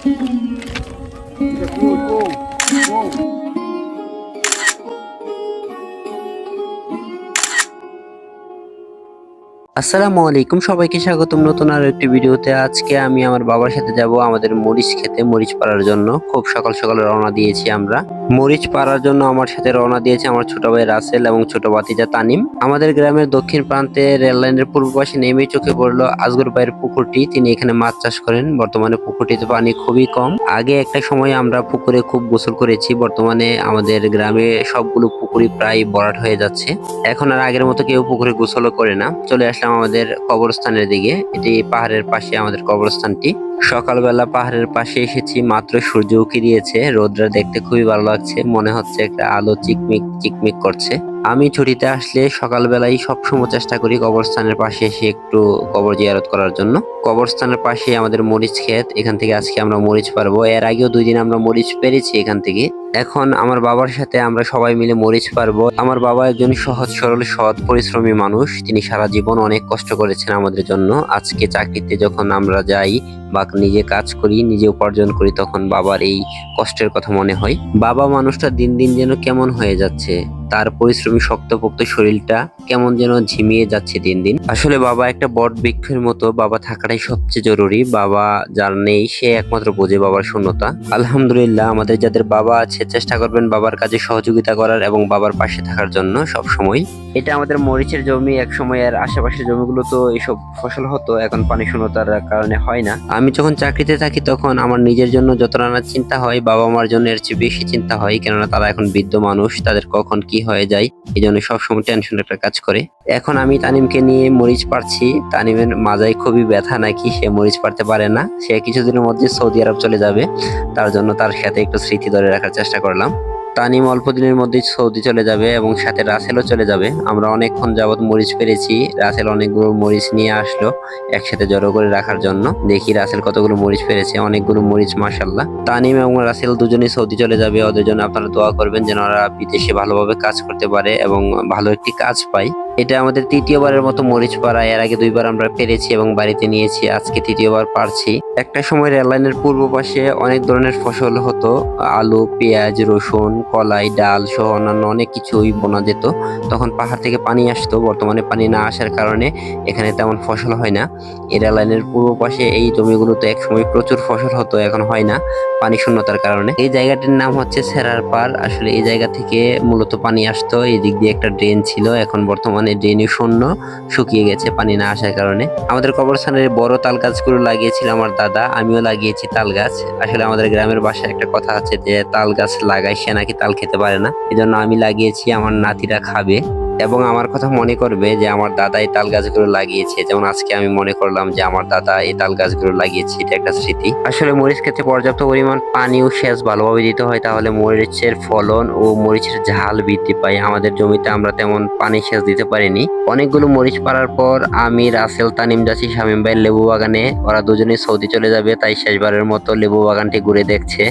Thank you. আসসালামু আলাইকুম, সবাইকে স্বাগতম নতুন আর একটি ভিডিওতে। আজকে আমি আমার বাবার সাথে যাব আমাদের মরিচ খেতে, মরিচ পাড়ার জন্য। খুব সকাল সকাল রওনা দিয়েছি আমরা। মরিচ পাড়ার জন্য আমার সাথে রওনা দিয়েছে আমার ছোট ভাই রাসেল এবং ছোট ভাতিজা তানিম। আমাদের গ্রামের দক্ষিণ প্রান্তে রেল লাইনের পূর্ব পাশে নেমে চোখে পড়ল আজগর ভাইয়ের পুকুরটি। তিনি এখানে মাছ চাষ করেন। বর্তমানে পুকুরটিতে পানি খুবই কম। আগে একটা সময় আমরা পুকুরে খুব গোসল করেছি। বর্তমানে আমাদের গ্রামে সবগুলো পুকুরই প্রায় ভরাট হয়ে যাচ্ছে। এখন আর আগের মতো কেউ পুকুরে গোসলও করে না। চলে আসলাম আমাদের কবরস্থানের দিকে এটি পাহাড়ের পাশে আমাদের কবরস্থানটি। সকালবেলা পাহাড়ের পাশে এসেছি, মাত্র সূর্য উকি দিয়েছে। রোদরা দেখতে খুবই ভালো লাগছে, মনে হচ্ছে একটা আলো চিকমিক চিকমিক করছে। আমি ছুটিতে আসলে সকালবেলাই সবসময় চেষ্টা করি কবরস্থানের পাশে এসে একটু কবর জিয়ারত করার জন্য। কবরস্থানের পাশে আমাদের মরিচ ক্ষেত, এখান থেকে আজকে আমরা মরিচ পারব। এর আগেও দুই দিন আমরা মরিচ পেরেছি এখান থেকে। এখন আমার বাবার সাথে আমরা সবাই মিলে মরিচ পারব। আমার বাবা একজন সহজ, সরল, সৎ, পরিশ্রমী মানুষ। তিনি সারা জীবন অনেক কষ্ট করেছেন আমাদের জন্য। আজকে চাকরিতে যখন আমরা যাই বা নিজে কাজ করি, নিজে উপার্জন করি, তখন বাবার এই কষ্টের কথা মনে হয়। বাবা মানুষটা দিন দিন যেন কেমন হয়ে যাচ্ছে, তার পরিশ্রমী শক্তপোক্ত শরীরটা কেমন যেন ঝিমিয়ে যাচ্ছে দিন দিন। আসলে বাবা একটা বট বৃক্ষের মতো বাবা থাকাটাই সবচেয়ে জরুরি। বাবা যার নেই, সে একমাত্র বোঝে বাবার শূন্যতা। আলহামদুলিল্লাহ, আমাদের যাদের বাবা আছে, চেষ্টা করবেন বাবার কাজে সহযোগিতা করার এবং বাবার পাশে থাকার জন্য সব সময় এটা আমাদের মরিচের জমি এক সময়ের আশেপাশের জমিগুলো তো এইসব ফসল হতো, এখন পানি শূন্যতার কারণে হয় না। আমি যখন চাকরিতে থাকি তখন আমার নিজের জন্য যত নানা চিন্তা হয়, বাবা মার জন্য এর চেয়ে বেশি চিন্তা হয়, কেননা তারা এখন বৃদ্ধ মানুষ, তাদের কখন কি হয়ে যায়, এই জন্য সবসময় টেনশন একটা কাজ করে। এখন আমি তানিমকে নিয়ে মরিচ পারছি তানিমের মাজায় খুবই ব্যথা নাকি, সে মরিচ পারতে পারে না। সে কিছুদিনের মধ্যে সৌদি আরব চলে যাবে। তার জন্য তার সাথে একটু স্মৃতি ধরে রাখার চেষ্টা করলাম। তানিম অল্প দিনের মধ্যেই সৌদি চলে যাবে এবং সাথে রাসেলও চলে যাবে। আমরা অনেকক্ষণ যাবৎ মরিচ পেরেছি। রাসেল অনেকগুলো মরিচ নিয়ে আসলো একসাথে জড়ো করে রাখার জন্য। দেখি রাসেল কতগুলো মরিচ পেরেছে। অনেকগুলো মরিচ মাসাল্লাহ তানিম এবং রাসেল দুজনেই সৌদি চলে যাবে। ওদের জন্য আপনারা দোয়া করবেন যেন ওরা বিদেশে ভালোভাবে কাজ করতে পারে এবং ভালো একটি কাজ পায়। এটা আমাদের তৃতীয়বারের মতো মরিচ পাড়া এর আগে দুইবার আমরা পেরেছি এবং বাড়িতে নিয়েছি। আজকে তৃতীয়বার পারছি। একটা সময় রেললাইনের পূর্ব পাশে অনেক ধরনের ফসল হতো। আলু, পেঁয়াজ, রসুন, কলাই, ডাল সহ অন্যান্য অনেক কিছুই বোনা যেত। তখন পাহাড় থেকে পানি আসতো। বর্তমানে পানি না আসার কারণে এখানে তেমন ফসল হয় না। এই রেললাইনের পূর্ব পাশে এই জমিগুলোতে একসময় প্রচুর ফসল হতো। এখন হয় না পানি শূন্যতার কারণে। এই জায়গাটির নাম হচ্ছে সেরার পার আসলে এই জায়গা থেকে মূলত পানি আসতো। এই দিক দিয়ে একটা ড্রেন ছিল। এখন বর্তমানে ড্রেনে শূন্য শুকিয়ে গেছে পানি না আসার কারণে। আমাদের কবরস্থানের বড় তাল গাছগুলো লাগিয়েছিল আমার দাদা, আমিও লাগিয়েছি তাল গাছ আসলে আমাদের গ্রামের বাসায় একটা কথা আছে যে তাল গাছ লাগাই সে নাকি তাল খেতে পারে না। এজন্য আমি লাগিয়েছি, আমার নাতিরা খাবে। এবং আমার কথা মনে করবে যে আমার দাদা এই তাল গাছগুলো লাগিয়েছে। যেমন আজকে আমি মনে করলাম যে আমার দাদা এই তাল গাছগুলো লাগিয়েছে, এটা একটা স্মৃতি। আসলে মরিচ ক্ষেত্রে পর্যাপ্ত পরিমাণ পানি ও সেচ ভালোভাবে দিতে হয়, তাহলে মরিচের ফলন ও মরিচের ঝাল বৃদ্ধি পায়। আমাদের জমিতে আমরা তেমন পানি সেচ দিতে পারিনি। অনেকগুলো মরিচ পাড়ার পর আমি রাসেল তানিম যাচ্ছি শামিম ভাইয়ের লেবু বাগানে, ওরা দুজনে সৌদি চলে যাবে, তাই শেষবারের মতো লেবু বাগানটি ঘুরে দেখছে।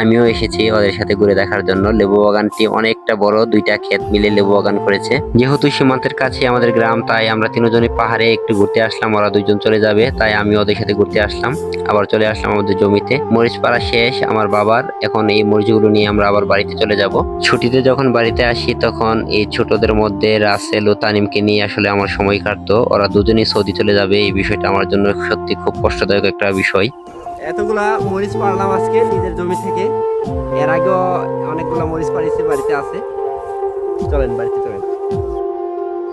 আমিও এসেছি ওদের সাথে ঘুরে দেখার জন্য। লেবু বাগানটি অনেকটা বড়, দুইটা ক্ষেত মিলে লেবু বাগান করেছে। যেহেতু সীমান্তের কাছে আমাদের গ্রাম, তাই আমরা তিনজনই পাহাড়ে একটু ঘুরতে আসলাম। ওরা দুইজন চলে যাবে, তাই আমি ওদের সাথে ঘুরতে আসলাম। আবার চলে আসলাম আমাদের জমিতে। মরিচ পাড়া শেষ, আমার বাবার। এখন এই মরিচগুলো নিয়ে আমরা আবার বাড়িতে চলে যাব। ছুটিতে যখন বাড়িতে আসি, তখন এই ছোটদের মধ্যে রাসেল ও তানিমকে নিয়ে আসলে আমার সময় কাটতো। ওরা দুজনেই সৌদি চলে যাবে। এই বিষয়টা আমার জন্য সত্যি খুব কষ্টদায়ক একটা বিষয়। এতগুলা মরিচ পারলাম আজকে নিজের জমি থেকে। এর আগেও অনেকগুলা মরিচ পাড়িয়েছি বাড়িতে আছে। চলেন, বাড়িতে চলেন।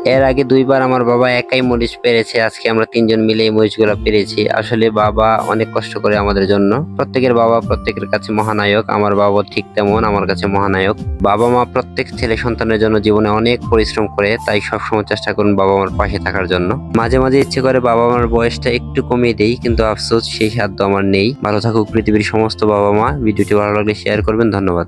এর আগে দুইবার আমার বাবা একাই মরিচ পেরেছে। আজকে আমরা তিনজন মিলে এই মরিচগুলো পেরেছি। আসলে বাবা অনেক কষ্ট করে আমাদের জন্য। প্রত্যেকের বাবা, প্রত্যেকের কাছে মহানায়ক। আমার বাবা ঠিক তেমন, আমার কাছে মহানায়ক। বাবা মা প্রত্যেক ছেলে সন্তানের জন্য জীবনে অনেক পরিশ্রম করে, তাই সবসময় চেষ্টা করুন বাবা মার পাশে থাকার জন্য। মাঝে মাঝে ইচ্ছে করে বাবা মার বয়সটা একটু কমিয়ে দেই, কিন্তু আফসোস, সেই সাধ্য আমার নেই। ভালো থাকুক পৃথিবীর সমস্ত বাবা মা। ভিডিওটি ভালো লাগলে শেয়ার করবেন। ধন্যবাদ।